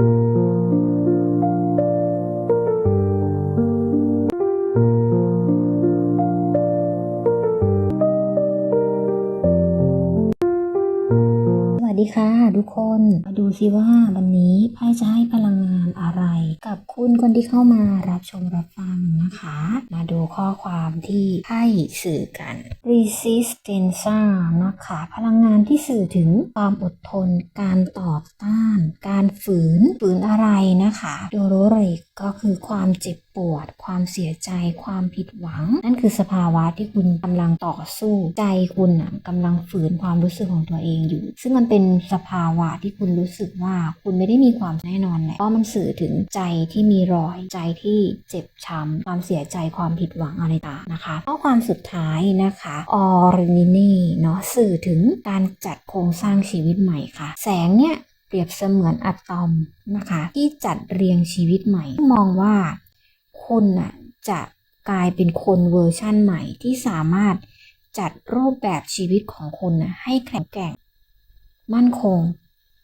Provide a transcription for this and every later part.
สวัสดีค่ะทุกคน มาดูซิว่าวันนี้ไพ่จะให้พลังงาน อะไร กับคุณคนที่เข้ามารับชมรับฟังนะคะ มาดูข้อความที่ไพ่สื่อกัน resistance นะคะ พลังงานที่สื่อถึงความอดทน การต่อต้าน การฝืน ฝืนอะไรนะคะโดโรเรกก็คือความเจ็บปวด ความเสียใจ ความผิดหวัง นั่นคือสภาวะที่คุณกำลังต่อสู้ ใจคุณนะกำลังฝืนความรู้สึกของตัวเองอยู่ ซึ่งมันเป็นสภาวะที่คุณรู้สึกว่าคุณไม่ได้มีความแน่นอนแหละเพราะมันสื่อื่อถึงใจที่มีรอยใจที่เจ็บช้ำความเสียใจความผิดหวังอะไรต่างนะคะข้อความสุดท้ายนะคะออรินินีเนาะสื่อถึงการจัดโครงสร้างชีวิตใหม่ค่ะ แสงเนี่ยเปรียบเสมือนอะตอมนะคะ ที่จัดเรียงชีวิตใหม่ มองว่าคุณน่ะจะกลายเป็นคนเวอร์ชั่นใหม่ที่สามารถจัดรูปแบบชีวิตของคุณน่ะให้แข็งแกร่ง มั่นคง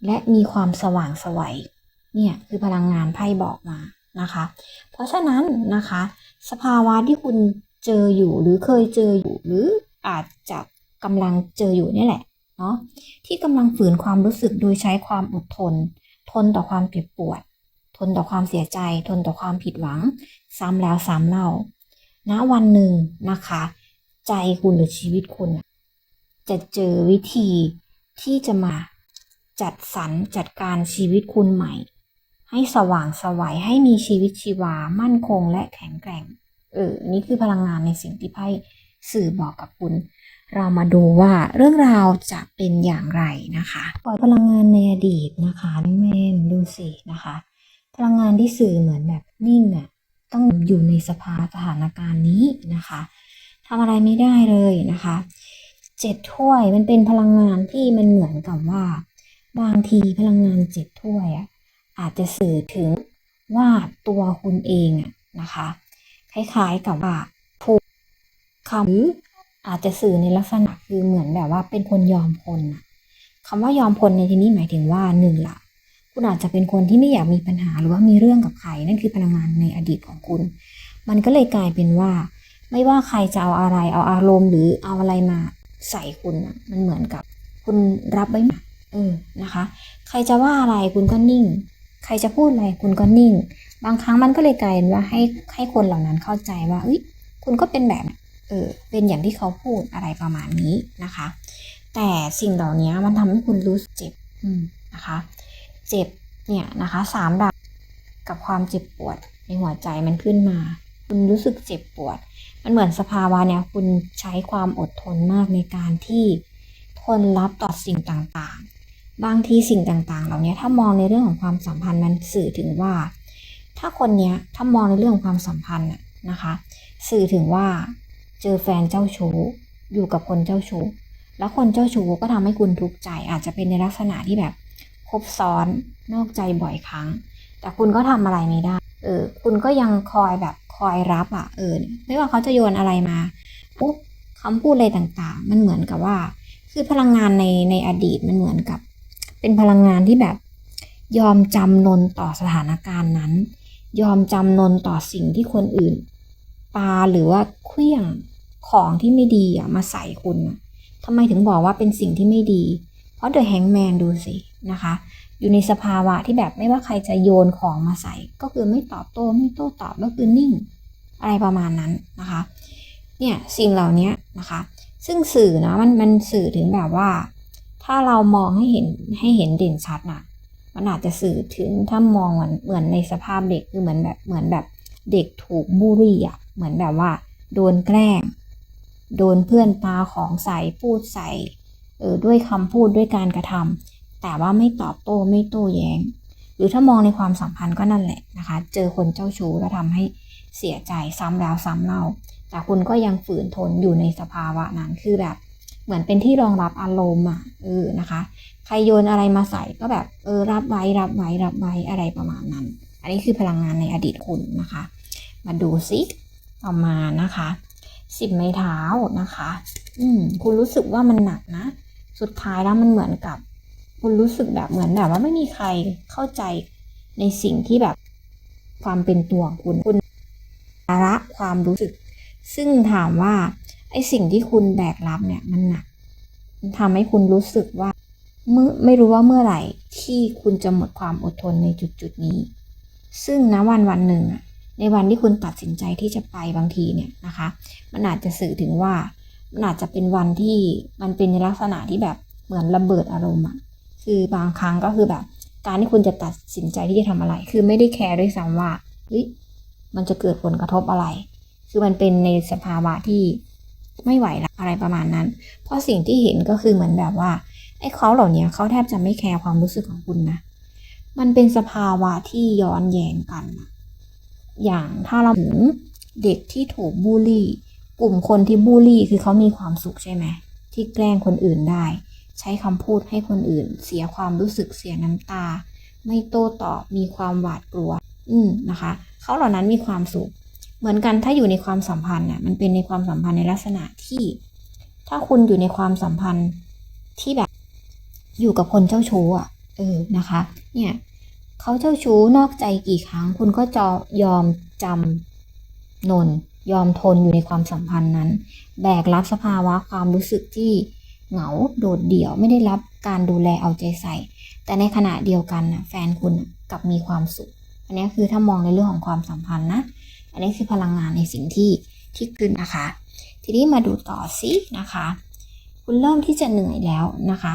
และมีความสว่างไสวัย เนี่ยคือพลังงานไพ่บอกมานะคะ เพราะฉะนั้นนะคะ สภาวะที่คุณเจออยู่หรือเคยเจออยู่หรืออาจจะกำลังเจออยู่นี่แหละเนาะที่กำลังฝืนความรู้สึกโดยใช้ความอดทน ทนต่อความเจ็บปวด ทนต่อความเสียใจ ทนต่อความผิดหวัง ซ้ำแล้วซ้ำเล่าณวันหนึ่งนะคะ ใจคุณหรือชีวิตคุณ จะเจอวิธีที่จะมาจัดสรรจัดการชีวิตคุณใหม่ ให้สว่างสวัยให้มีชีวิตชีวา มั่นคงและแข็งแกร่ง เออ นี่คือพลังงานในสิ่งที่ไพ่สื่อบอกกับคุณ เรามาดูว่าเรื่องราวจะเป็นอย่างไรนะคะปล่อยพลังงานในอดีตนะคะน้องแมนดูสินะคะ พลังงานที่สื่อเหมือนแบบนิ่งอะ่ะต้องอยู่ในสภาสถานการณ์นี้นะคะทำอะไรไม่ได้เลยนะคะเจ็ดถ้วยมันเป็นพลังงานที่มันเหมือนกับว่า บางทีพลังงานเจ็ดถ้วยอะ่ะ อาจจะสื่อถึงว่าตัวคุณเองอะนะคะ คล้ายๆกับว่าถูกคำหรืออาจจะสื่อในลักษณะคือเหมือนแบบว่าเป็นคนยอมคนน่ะคำว่ายอมคนในที่นี้หมายถึงว่าหนึ่งละคุณอาจจะเป็นคนที่ไม่อยากมีปัญหาหรือว่ามีเรื่องกับใครนั่นคือพลังงานในอดีตของคุณ มันก็เลยกลายเป็นว่า ไม่ว่าใครจะเอาอะไรเอาอารมณ์หรือเอาอะไรมาใส่คุณมันเหมือนกับ คุณรับไว้เออนะคะ ใครจะว่าอะไรคุณก็นิ่ง ใครจะพูดอะไรคุณก็นิ่ง บางครั้งมันก็เลยกลายเป็นว่าให้ให้คนเหล่านั้นเข้าใจว่าเอ้ยคุณก็เป็นแบบเออเป็นอย่างที่เขาพูดอะไรประมาณนี้นะคะ แต่สิ่งเหล่านี้มันทำให้คุณรู้สึกเจ็บนะคะ เจ็บเนี่ยนะคะสามดาบกับความเจ็บปวดในหัวใจมันขึ้นมา คุณรู้สึกเจ็บปวด มันเหมือนสภาวะเนี่ยคุณใช้ความอดทนมากในการที่ทนรับต่อสิ่งต่างๆ บางทีสิ่งต่างๆ เหล่านี้ถ้ามองในเรื่องของความสัมพันธ์มันสื่อถึงว่า ถ้าคนเนี้ยถ้ามองในเรื่องของความสัมพันธ์นะนะคะ สื่อถึงว่าเจอแฟนเจ้าชู้อยู่กับคนเจ้าชู้แล้วคนเจ้าชู้ก็ทำให้คุณทุกข์ใจ อาจจะเป็นในลักษณะที่แบบคบซ้อนนอกใจบ่อยครั้ง แต่คุณก็ทำอะไรไม่ได้เออคุณก็ยังคอยแบบคอยรับอะเออไม่ว่าเขาจะโยนอะไรมาปุ๊บคำพูดอะไรต่างๆ มันเหมือนกับว่า คือพลังงานในในอดีตมันเหมือนกับ เป็นพลังงานที่แบบ ยอมจำนนต่อสถานการณ์นั้น ยอมจำนนต่อสิ่งที่คนอื่นปาหรือว่าเคลี้ยงของที่ไม่ดีอะมาใส่คุณทำไมถึงบอกว่าเป็นสิ่งที่ไม่ดี เพราะเดอะแฮงแมนดูสินะคะ อยู่ในสภาวะที่แบบไม่ว่าใครจะโยนของมาใส่ ก็คือไม่ตอบโต้ไม่โต้ตอบก็คือนิ่ง อะไรประมาณนั้นนะคะ เนี่ยสิ่งเหล่านี้นะคะ ซึ่งสื่อนะมันมันสื่อถึงแบบว่า ถ้าเรามองให้เห็นให้เห็นเด่นชัดน่ะ มันอาจจะสื่อถึงถ้ามองเหมือนเหมือนในสภาพเด็กคือเหมือนแบบเหมือนแบบเด็กถูกบูลลี่อะเหมือนแบบว่า โดนแกล้ง โดนเพื่อนปาของใส่พูดใส่เออด้วยคำพูดด้วยการกระทำแต่ว่าไม่ตอบโต้ไม่โต้แย้ง หรือถ้ามองในความสัมพันธ์ก็นั่นแหละนะคะ เจอคนเจ้าชู้แล้วทำให้เสียใจซ้ำแล้วซ้ำเล่า แต่คุณก็ยังฝืนทนอยู่ในสภาวะนั้นคือแบบ เหมือนเป็นที่รองรับอารมณ์อะเออนะคะ ใครโยนอะไรมาใส่ก็แบบเออรับไว้รับไว้รับไว้อะไรประมาณนั้น อันนี้คือพลังงานในอดีตคุณนะคะ มาดูซิต่อมานะคะสิบไม้เท้านะคะ อืมคุณรู้สึกว่ามันหนักนะ สุดท้ายแล้วมันเหมือนกับ คุณรู้สึกแบบเหมือนแบบว่าไม่มีใครเข้าใจในสิ่งที่แบบความเป็นตัวของคุณคุณภาระความรู้สึก ซึ่งถามว่า อ้สิ่งที่คุณแบกรับเนี่ยมันหนัก มันทำให้คุณรู้สึกว่าเมื่อไม่รู้ว่าเมื่อไหร่ที่คุณจะหมดความอดทนในจุดจุดนี้ ซึ่งณวันวันหนึ่งอะในวันที่คุณตัดสินใจที่จะไปบางทีเนี่ยนะคะ มันอาจจะสื่อถึงว่า มันอาจจะเป็นวันที่มันเป็นในลักษณะที่แบบเหมือนระเบิดอารมณ์อะคือบางครั้งก็คือแบบ การที่คุณจะตัดสินใจที่จะทำอะไร คือไม่ได้แคร์ด้วยซ้ำว่าเฮ้ยมันจะเกิดผลกระทบอะไร คือมันเป็นในสภาวะที่ ไม่ไหวละอะไรประมาณนั้น เพราะสิ่งที่เห็นก็คือเหมือนแบบว่าไอ้เขาเหล่านี้เขาแทบจะไม่แคร์ความรู้สึกของคุณนะ มันเป็นสภาวะที่ย้อนแย้งกัน อย่างถ้าเราถึงเด็กที่ถูกบูลลี่ กลุ่มคนที่บูลลี่คือเขามีความสุขใช่ไหมที่แกล้งคนอื่นได้ ใช้คำพูดให้คนอื่น เสียความรู้สึกเสียน้ำตา ไม่โต้ตอบมีความหวาดกลัว อืมนะคะ เขาเหล่านั้นมีความสุข เหมือนกันถ้าอยู่ในความสัมพันธ์น่ะมันเป็นในความสัมพันธ์ในลักษณะที่ ถ้าคุณอยู่ในความสัมพันธ์ที่แบบอยู่กับคนเจ้าชู้อะ เออนะคะ เนี่ยเขาเจ้าชู้นอกใจกี่ครั้ง คุณก็จอยอมจำนน ยอมทนอยู่ในความสัมพันธ์นั้น แบกรับสภาวะความรู้สึกที่เหงาโดดเดี่ยวไม่ได้รับการดูแลเอาใจใส่ แต่ในขณะเดียวกันน่ะแฟนคุณกับมีความสุข อันนี้คือถ้ามองในเรื่องของความสัมพันธ์นะ อันนี้คือพลังงานในสิ่งที่ที่ขึ้นนะคะ ทีนี้มาดูต่อสินะคะ คุณเริ่มที่จะเหนื่อยแล้วนะคะ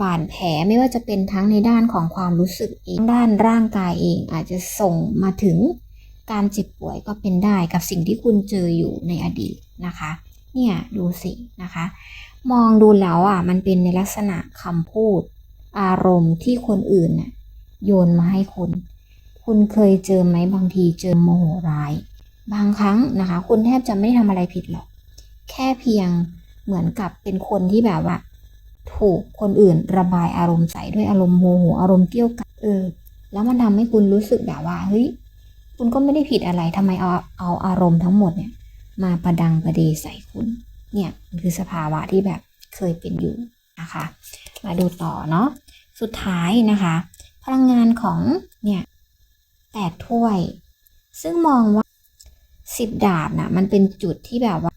บาดแผลไม่ว่าจะเป็นทั้งในด้านของความรู้สึกเองด้านร่างกายเองอาจจะส่งมาถึงการเจ็บป่วยก็เป็นได้กับสิ่งที่คุณเจออยู่ในอดีตนะคะ เนี่ยดูสินะคะ มองดูแล้วอะมันเป็นในลักษณะคำพูด อารมณ์ที่คนอื่นน่ะโยนมาให้คุณ คุณเคยเจอไหมบางทีเจอโมโหร้าย บางครั้งนะคะ คุณแทบจะไม่ได้ทำอะไรผิดหรอก แค่เพียงเหมือนกับเป็นคนที่แบบว่า ถูกคนอื่นระบายอารมณ์ใส่ด้วยอารมณ์โมโหอารมณ์เกี้ยวกราดเออ แล้วมันทำให้คุณรู้สึกแบบว่าเฮ้ยคุณก็ไม่ได้ผิดอะไรทำไมเอาเอาอารมณ์ทั้งหมดเนี่ย มาประดังประเดใส่คุณ เนี่ยคือสภาวะที่แบบเคยเป็นอยู่นะคะ มาดูต่อเนาะสุดท้ายนะคะ พลังงานของเนี่ยแปดถ้วย ซึ่งมองว่า สิบดาบน่ะมันเป็นจุดที่แบบว่า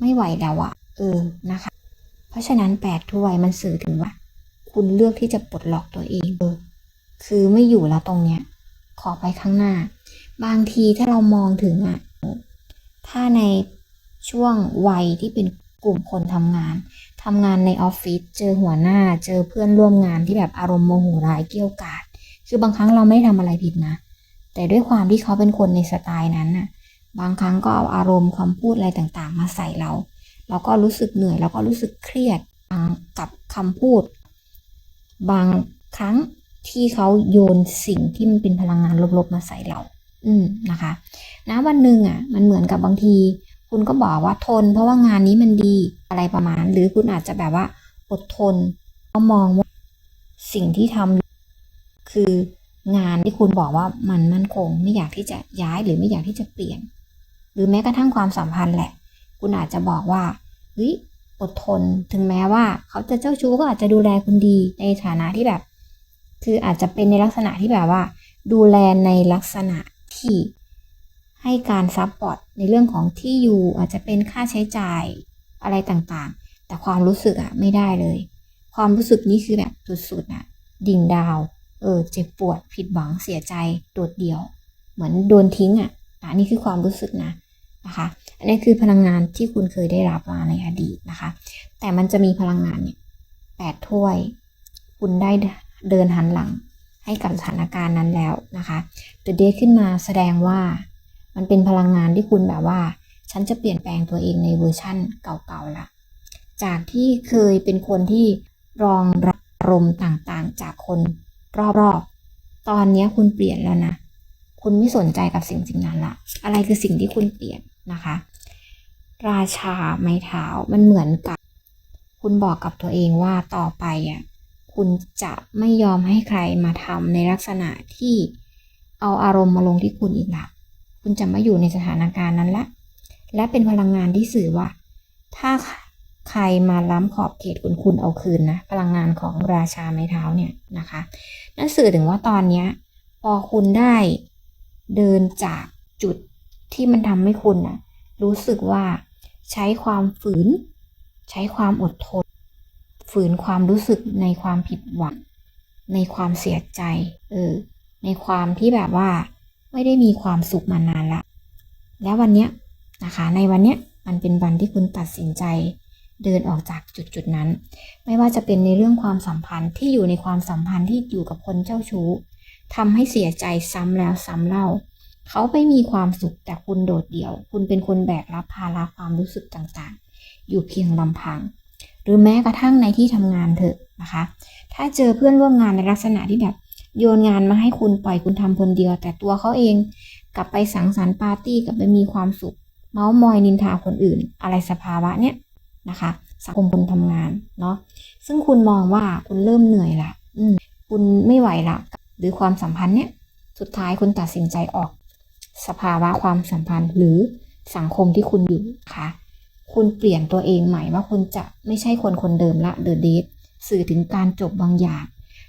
ไม่ไหวแล้วอะเออนะคะ เพราะฉะนั้นแปดถ้วยมันสื่อถึงว่า คุณเลือกที่จะปลดล็อกตัวเองเออคือไม่อยู่แล้วตรงเนี้ย ขอไปข้างหน้า บางทีถ้าเรามองถึงอะถ้าในช่วงวัยที่เป็นกลุ่มคนทำงานทำงานในออฟฟิศเจอหัวหน้า เจอเพื่อนร่วมงานที่แบบอารมณ์โมโหร้ายเกี้ยวกาด คือบางครั้งเราไม่ได้ทำอะไรผิดนะ แต่ด้วยความที่เขาเป็นคนในสไตล์นั้นน่ะ บางครั้งก็เอาอารมณ์คำพูดอะไรต่างๆ มาใส่เรา เราก็รู้สึกเหนื่อยเราก็รู้สึกเครียดกับคำพูด บางครั้งที่เขาโยนสิ่งที่มันเป็นพลังงานลบๆมาใส่เรา อืมนะคะนะวันหนึ่งอะ มันเหมือนกับบางที คุณก็บอกว่าทน เพราะว่างานนี้มันดีอะไรประมาณ หรือคุณอาจจะแบบว่าอดทนก็มองว่าสิ่งที่ทำคืองานที่คุณบอกว่ามันมั่นคง ไม่อยากที่จะย้ายหรือไม่อยากที่จะเปลี่ยน หรือแม้กระทั่งความสัมพันธ์แหละ คุณอาจจะบอกว่าเฮ้ยอดทนถึงแม้ว่าเขาจะเจ้าชู้ก็อาจจะดูแลคุณดีในฐานะที่แบบ คืออาจจะเป็นในลักษณะที่แบบว่า ดูแลในลักษณะที่ให้การซัพพอร์ตในเรื่องของที่อยู่อาจจะเป็นค่าใช้จ่ายอะไรต่างๆ แต่ความรู้สึกอะไม่ได้เลย ความรู้สึกนี้คือแบบสุดๆอะดิ่งดาว เออ เจ็บปวด ผิดหวังเสียใจโดดเดี่ยว เหมือนโดนทิ้งอะอะนี่คือความรู้สึกนะ นะคะ อันนี้คือพลังงานที่คุณเคยได้รับมาในอดีตนะคะ แต่มันจะมีพลังงานเนี่ยแปดถ้วย คุณได้เดินหันหลังให้กับสถานการณ์นั้นแล้วนะคะเด e เดขึ้นมาแสดงว่ามันเป็นพลังงานที่คุณแบบว่า ฉันจะเปลี่ยนแปลงตัวเองในเวอร์ชั่นเก่าๆละจากที่เคยเป็นคนที่รองรับอารมณ์ต่างๆ จากคนรอบๆ ตอนนี้คุณเปลี่ยนแล้วนะ คุณไม่สนใจกับสิ่งสิ่งนั้นละ อะไรคือสิ่งที่คุณเปลี่ยน นะคะ ราชาไม้เท้ามันเหมือนกับ คุณบอกกับตัวเองว่าต่อไปอะคุณจะไม่ยอมให้ใครมาทำในลักษณะที่เอาอารมณ์มาลงที่คุณอีกละคุณจะไม่อยู่ในสถานการณ์นั้นละ และเป็นพลังงานที่สื่อว่า ถ้าใครมาล้ำขอบเขตคุณคุณเอาคืนนะ พลังงานของราชาไม้เท้าเนี่ยนะคะ นั่นสื่อถึงว่าตอนนี้ยโออคุณได้เดินจากจุด ที่มันทำให้คุณน่ะรู้สึกว่าใช้ความฝืน ใช้ความอดทน ฝืนความรู้สึกในความผิดหวัง ในความเสียใจเออในความที่แบบว่าไม่ได้มีความสุขมานานละ แล้ววันเนี้ยนะคะ ในวันเนี้ยมันเป็นวันที่คุณตัดสินใจเดินออกจากจุดจุดนั้น ไม่ว่าจะเป็นในเรื่องความสัมพันธ์ที่อยู่ในความสัมพันธ์ที่อยู่กับคนเจ้าชู้ทำให้เสียใจซ้ำแล้วซ้ำเล่า เขาไม่มีความสุขแต่คุณโดดเดี่ยว คุณเป็นคนแบกรับภาระความรู้สึกต่างๆ อยู่เพียงลำพัง หรือแม้กระทั่งในที่ทำงานเถอะนะคะ ถ้าเจอเพื่อนร่วมงานในลักษณะที่แบบ โยนงานมาให้คุณปล่อยคุณทำคนเดียว แต่ตัวเขาเองกลับไปสังสรรค์ปาร์ตี้กลับไปมีความสุข เมาส์มอยนินทาคนอื่น อะไรสภาวะเนี้ยนะคะสังคมคนทำงานเนาะซึ่งคุณมองว่าคุณเริ่มเหนื่อยละอืมคุณไม่ไหวละหรือความสัมพันธ์เนี้ยสุดท้ายคุณตัดสินใจออก สภาวะความสัมพันธ์หรือสังคมที่คุณอยู่นะคะคุณเปลี่ยนตัวเองใหม่ว่าคุณจะไม่ใช่คนคนเดิมละเดอะเดทสื่อถึงการจบบางอย่าง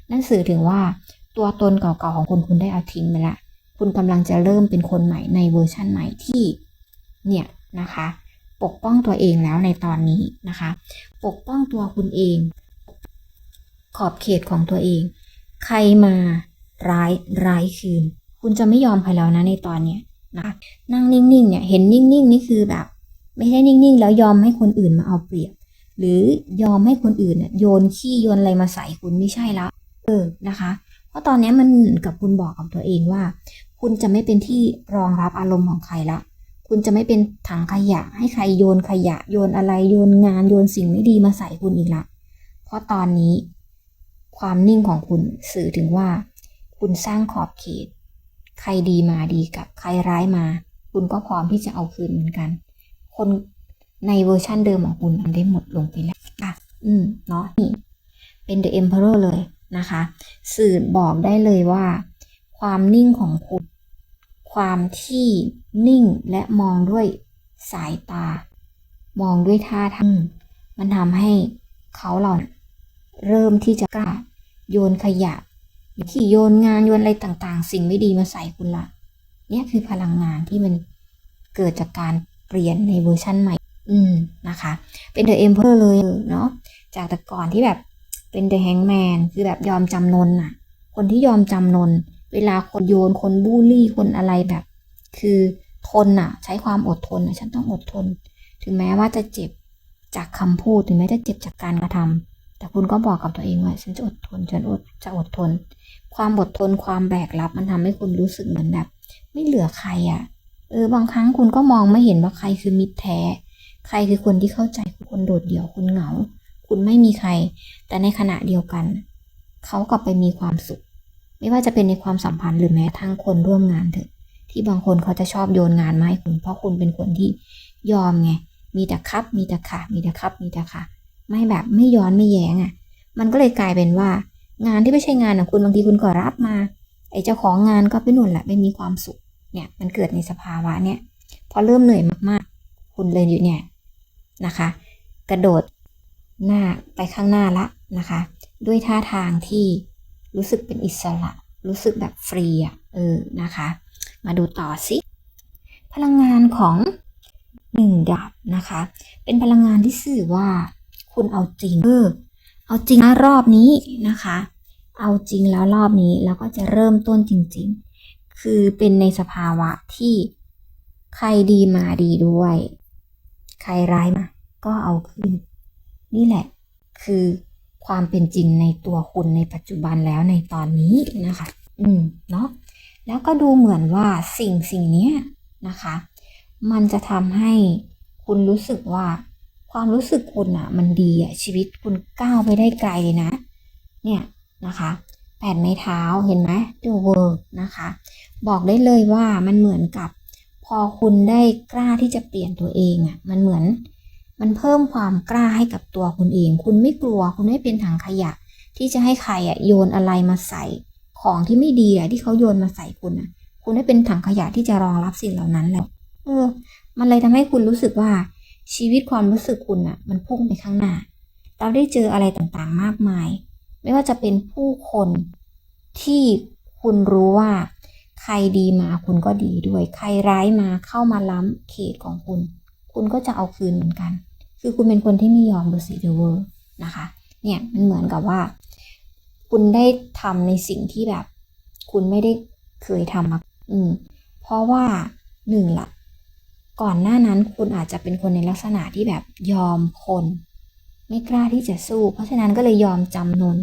นั่นสื่อถึงว่าตัวตนเก่าๆของคุณคุณได้เอาทิ้งไปละ คุณกำลังจะเริ่มเป็นคนใหม่ในเวอร์ชั่นใหม่ที่เนี่ยนะคะ ปกป้องตัวเองแล้วในตอนนี้นะคะ ปกป้องตัวคุณเอง ขอบเขตของตัวเอง ใครมาร้ายร้ายคืน คุณจะไม่ยอมใครแล้วนะในตอนเนี้ยนะนั่งนิ่งๆเนี่ยเห็นนิ่งๆนี่คือแบบ ไม่ใช่นิ่งๆ แล้วยอมให้คนอื่นมาเอาเปรียบ หรือยอมให้คนอื่นน่ะโยนขี้โยนอะไรมาใส่คุณไม่ใช่และเออนะคะ เพราะตอนนี้มันเหมือนกับคุณบอกกับตัวเองว่า คุณจะไม่เป็นที่รองรับอารมณ์ของใครละคุณจะไม่เป็นถังขยะ ให้ใครโยนขยะ โยนอะไรโยนงานโยนสิ่งไม่ดีมาใส่คุณอีกละเพราะตอนนี้ ความนิ่งของคุณสื่อถึงว่า คุณสร้างขอบเขต ใครดีมาดีกับใครร้ายมา คุณก็พร้อมที่จะเอาคืนเหมือนกัน คนในเวอร์ชั่นเดิมของคุณมันได้หมดลงไปแล้วอะอืมเนาะนี่เป็น The Emperor เลยนะคะ สื่อบอกได้เลยว่า ความนิ่งของคุณ ความที่นิ่งและมองด้วยสายตา มองด้วยท่าทางมันทำให้เขาเราน่ะเริ่มที่จะกล้าโยนขยะ ขี่โยนงานโยนอะไรต่างๆ สิ่งไม่ดีมาใส่คุณละเนี่ยคือพลังงานที่มันเกิดจากการเปลี่ยนในเวอร์ชั่นใหม่ อืมนะคะ เป็น The Emperor เลยเนาะจากแต่ก่อนที่แบบเป็น The Hangman คือแบบยอมจำนนน่ะคนที่ยอมจำนน เวลาคนโยนคนบูลลี่คนอะไรแบบ คือทนน่ะใช้ความอดทนน่ะฉันต้องอดทน ถึงแม้ว่าจะเจ็บจากคำพูดถึงแม้จะเจ็บจากการกระทำ แต่คุณก็บอกกับตัวเองว่าฉันจะอดทนฉันอดจะอดทน ความอดทนความแบกรับมันทำให้คุณรู้สึกเหมือนแบบ ไม่เหลือใครอะ่ะเออบางครั้งคุณก็มองไม่เห็นว่าใครคือมิตรแท้ ใครคือคนที่เข้าใจคุณคนโดดเดี่ยวคุณเหงา คุณไม่มีใคร แต่ในขณะเดียวกัน เขากลับไปมีความสุข ไม่ว่าจะเป็นในความสัมพันธ์หรือแม้ทั้งคนร่วมงานเถอะที่บางคนเขาจะชอบโยนงานมาให้คุณเพราะคุณเป็นคนที่ยอมไง มีแต่ครับ มีแต่ค่ะ มีแต่ครับ มีแต่ค่ะ ไม่แบบไม่ย้อนไม่แย้งอะ มันก็เลยกลายเป็นว่า งานที่ไม่ใช่งานของคุณบางทีคุณก็รับมา ไอ้เจ้าของงานก็ไปหนุนแหละไม่มีความสุข เนี่ยมันเกิดในสภาวะเนี่ยพอเริ่มเหนื่อยมากๆ คุณเลยอยู่เนี่ยนะคะ กระโดดหน้าไปข้างหน้าละนะคะ ด้วยท่าทางที่รู้สึกเป็นอิสระ รู้สึกแบบฟรีอะเออนะคะ มาดูต่อสิพลังงานของหนึ่งดาบนะคะ เป็นพลังงานที่สื่อว่า คุณเอาจริง เออ เอาจริงนะรอบนี้นะคะ เอาจริงแล้วรอบนี้แล้วก็จะเริ่มต้นจริง ๆ คือเป็นในสภาวะที่ใครดีมาดีด้วย ใครร้ายมา ก็เอาคืน นี่แหละ คือความเป็นจริงในตัวคุณในปัจจุบันแล้วในตอนนี้นะคะ อืม เนาะ แล้วก็ดูเหมือนว่าสิ่งสิ่งนี้นะคะ มันจะทำให้คุณรู้สึกว่า ความรู้สึกคุณอะมันดีอะชีวิตคุณก้าวไปได้ไกลเลยนะ เนี่ยนะคะแผ่นไม้เท้าเห็นไหมดูเวิร์กนะคะ บอกได้เลยว่ามันเหมือนกับ พอคุณได้กล้าที่จะเปลี่ยนตัวเองอะ่ะมันเหมือน มันเพิ่มความกล้าให้กับตัวคุณเอง คุณไม่กลัวคุณไม่เป็นถังขยะ ที่จะให้ใครอะ่ะโยนอะไรมาใส่ของที่ไม่ดีอะ่ะที่เขาโยนมาใส่คุณอะ คุณได้เป็นถังขยะที่จะรองรับสิ่งเหล่านั้นแล้วเออ มันเลยทำให้คุณรู้สึกว่า ชีวิตความรู้สึกคุณอะมันพุ่งไปข้างหน้า เราได้เจออะไรต่างๆมากมาย ไม่ว่าจะเป็นผู้คนที่คุคุณรู้ว่า ใครดีมาคุณก็ดีด้วย ใครร้ายมาเข้ามาล้ำเขตของคุณ คุณก็จะเอาคืนเหมือนกัน คือคุณเป็นคนที่ไม่ยอมดูสิเดเวอร์นะคะ เนี่ยมันเหมือนกับว่า คุณได้ทำในสิ่งที่แบบ คุณไม่ได้เคยทำมาอืมเพราะว่าหนึ่งละ ก่อนหน้านั้นคุณอาจจะเป็นคนในลักษณะที่แบบยอมคน ไม่กล้าที่จะสู้ เพราะฉะนั้นก็เลยยอมจำนน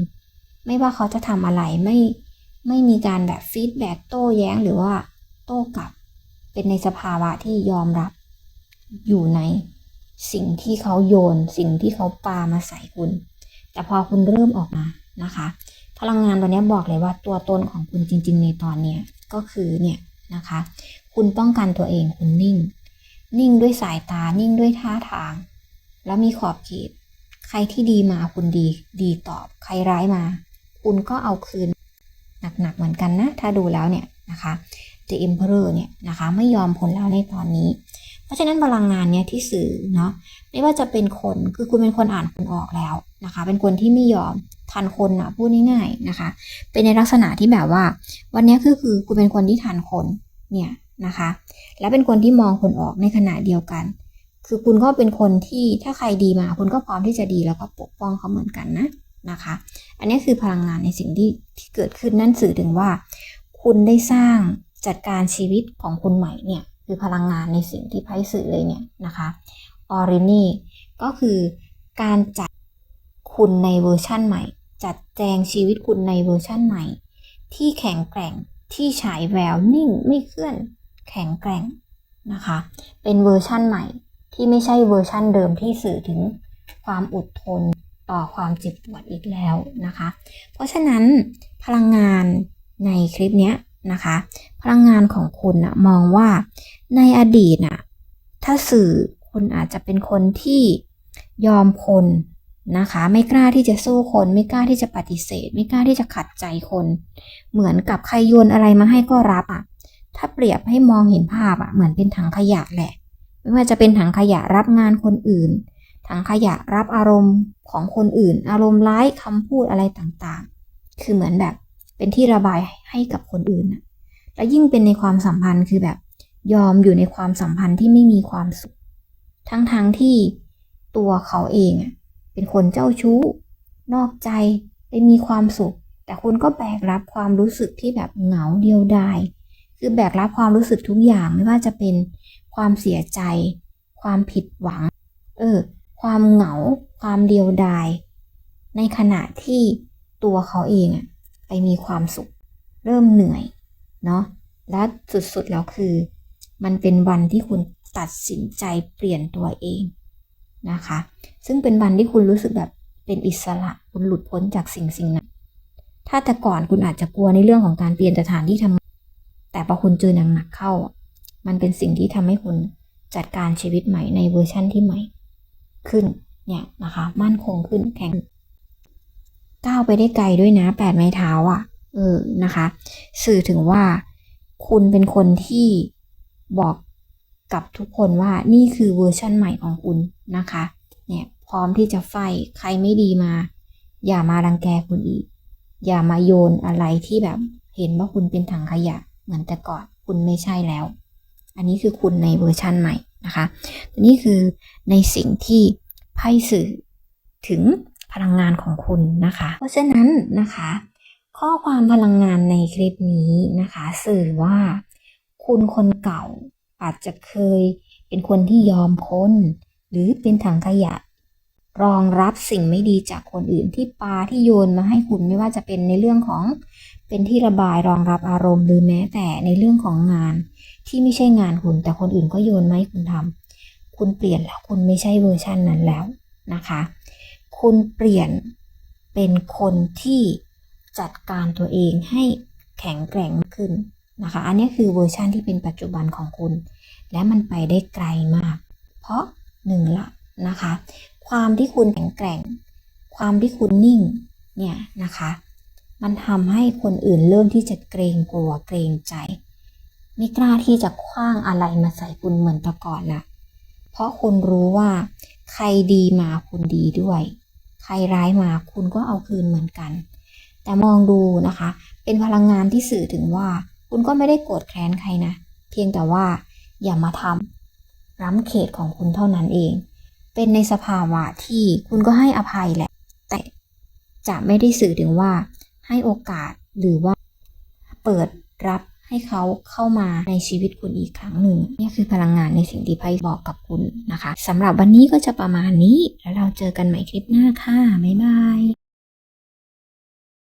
ไม่ว่าเขาจะทำอะไรไม่ไม่มีการแบบฟีดแบ็กโต้แย้งหรือว่าโต้กลับ เป็นในสภาวะที่ยอมรับ อยู่ในสิ่งที่เขาโยน สิ่งที่เขาปามาใส่คุณ แต่พอคุณเริ่มออกมานะคะ พลังงานตัวนี้บอกเลยว่าตัวตนของคุณจริง ๆ ในตอนเนี้ยก็คือเนี่ยนะคะ คุณป้องกันตัวเองคุณนิ่ง นิ่งด้วยสายตา นิ่งด้วยท่าทาง แล้วมีขอบเขต ใครที่ดีมาคุณดี ดีตอบ ใครร้ายมา คุณก็เอาคืน หนักๆเหมือนกันนะ ถ้าดูแล้วเนี่ยนะคะ The Emperor เนี่ยนะคะไม่ยอมผลแล้วในตอนนี้ เพราะฉะนั้นพลังงานเนี่ยที่สื่อเนาะไม่ว่าจะเป็นคนคือคุณเป็นคนอ่านคนออกแล้วนะคะ เป็นคนที่ไม่ยอมทันคนนะพูดง่ายๆนะคะ เป็นในลักษณะที่แบบว่า วันนี้คือคือคุณเป็นคนที่ทันคนเนี่ย นะคะ และเป็นคนที่มองคนออกในขณะเดียวกัน คือคุณก็เป็นคนที่ถ้าใครดีมา คุณก็พร้อมที่จะดีแล้วก็ปกป้องเขาเหมือนกันนะนะคะ อันนี้คือพลังงานในสิ่งที่ที่เกิดขึ้นนั่นสื่อถึงว่า คุณได้สร้างจัดการชีวิตของคุณใหม่เนี่ยคือพลังงานในสิ่งที่ไพ่สื่อเลยเนี่ยนะคะออรินีก็คือการจัดคุณในเวอร์ชั่นใหม่ จัดแจงชีวิตคุณในเวอร์ชั่นใหม่ ที่แข็งแกร่งที่ฉายแววนิ่งไม่เคลื่อน แข็งแกร่งนะคะ เป็นเวอร์ชั่นใหม่ที่ไม่ใช่เวอร์ชั่นเดิมที่สื่อถึงความอดทนต่อความเจ็บปวดอีกแล้วนะคะ เพราะฉะนั้นพลังงานในคลิปเนี้ยนะคะ พลังงานของคุณนะมองว่าในอดีตน่ะถ้าสื่อคุณอาจจะเป็นคนที่ยอมคนนะคะ ไม่กล้าที่จะสู้คน ไม่กล้าที่จะปฏิเสธ ไม่กล้าที่จะขัดใจคน เหมือนกับใครโยนอะไรมาให้ก็รับอะ ถ้าเปรียบให้มองเห็นภาพอะเหมือนเป็นถังขยะแหละ ไม่ว่าจะเป็นถังขยะรับงานคนอื่น ถังขยะรับอารมณ์ของคนอื่น อารมณ์ร้ายคำพูดอะไรต่างๆ คือเหมือนแบบเป็นที่ระบายให้กับคนอื่นน่ะและยิ่งเป็นในความสัมพันธ์คือแบบ ยอมอยู่ในความสัมพันธ์ที่ไม่มีความสุข ทั้งๆทที่ตัวเขาเองเป็นคนเจ้าชู้ นอกใจไปมีความสุข แต่คุณก็แบกรับความรู้สึกที่แบบเหงาเดียวดาย คือแบกรับความรู้สึกทุกอย่างไม่ว่าจะเป็นความเสียใจ ความผิดหวัง เออ ความเหงา ความเดียวดาย ในขณะที่ตัวเขาเองอะไปมีความสุข เริ่มเหนื่อย เนาะ และสุดๆแล้วคือ มันเป็นวันที่คุณตัดสินใจเปลี่ยนตัวเองนะคะ ซึ่งเป็นวันที่คุณรู้สึกแบบเป็นอิสระ คุณหลุดพ้นจากสิ่งสิ่งนั้น ถ้าแต่ก่อนคุณอาจจะกลัวในเรื่องของการเปลี่ยนสถานที่ทำงาน แต่พอคุณเจอหนักๆเข้า มันเป็นสิ่งที่ทำให้คุณจัดการชีวิตใหม่ในเวอร์ชั่นที่ใหม่ ขึ้นเนี่ยนะคะ มั่นคงขึ้นแข็งก้าวไปได้ไกลด้วยนะแปดไม้เท้าอะ เออนะคะ สื่อถึงว่าคุณเป็นคนที่บอกกับทุกคนว่านี่คือเวอร์ชั่นใหม่ของคุณนะคะ เนี่ยพร้อมที่จะไฟใครไม่ดีมา อย่ามารังแกคุณอีก อย่ามาโยนอะไรที่แบบเห็นว่าคุณเป็นถังขยะ เหมือนแต่ก่อนคุณไม่ใช่แล้ว อันนี้คือคุณในเวอร์ชั่นใหม่นะคะนี่คือในสิ่งที่ไพ่สื่อถึงพลังงานของคุณนะคะ เพราะฉะนั้นนะคะ ข้อความพลังงานในคลิปนี้นะคะ สื่อว่าคุณคนเก่าอาจจะเคยเป็นคนที่ยอมพ้นหรือเป็นถังขยะ รองรับสิ่งไม่ดีจากคนอื่นที่ปาที่โยนมาให้คุณไม่ว่าจะเป็นในเรื่องของเป็นที่ระบายรองรับอารมณ์หรือแม้แต่ในเรื่องของงาน ที่ไม่ใช่งานคุณแต่คนอื่นก็โยนมาให้คุณทำคุณเปลี่ยนแล้วคุณไม่ใช่เวอร์ชันนั้นแล้วนะคะ คุณเปลี่ยนเป็นคนที่จัดการตัวเองให้แข็งแกร่งขึ้นนะคะ อันนี้คือเวอร์ชันที่เป็นปัจจุบันของคุณ และมันไปได้ไกลมาก เพราะหนึ่งละนะคะ ความที่คุณแข็งแกร่ง ความที่คุณนิ่งเนี่ยนะคะ มันทำให้คนอื่นเริ่มที่จะเกรงกลัวเกรงใจ ไม่กล้าที่จะคว้างอะไรมาใส่คุณเหมือนแต่ก่อนละเพราะคุณรู้ว่า ใครดีมาคุณดีด้วย ใครร้ายมาคุณก็เอาคืนเหมือนกัน แต่มองดูนะคะ เป็นพลังงานที่สื่อถึงว่า คุณก็ไม่ได้โกรธแค้นใครนะ เพียงแต่ว่าอย่ามาทำล้ำเขตของคุณเท่านั้นเอง เป็นในสภาวะที่คุณก็ให้อภัยแหละ แต่จะไม่ได้สื่อถึงว่าให้โอกาสหรือว่าเปิดรับให้เขาเข้ามาในชีวิตคุณอีกครั้งหนึ่งนี่คือพลังงานในสิ่งที่ไพ่บอกกับคุณนะคะสำหรับวันนี้ก็จะประมาณนี้ แล้วเราเจอกันใหม่คลิปหน้าค่ะ บ๊ายบาย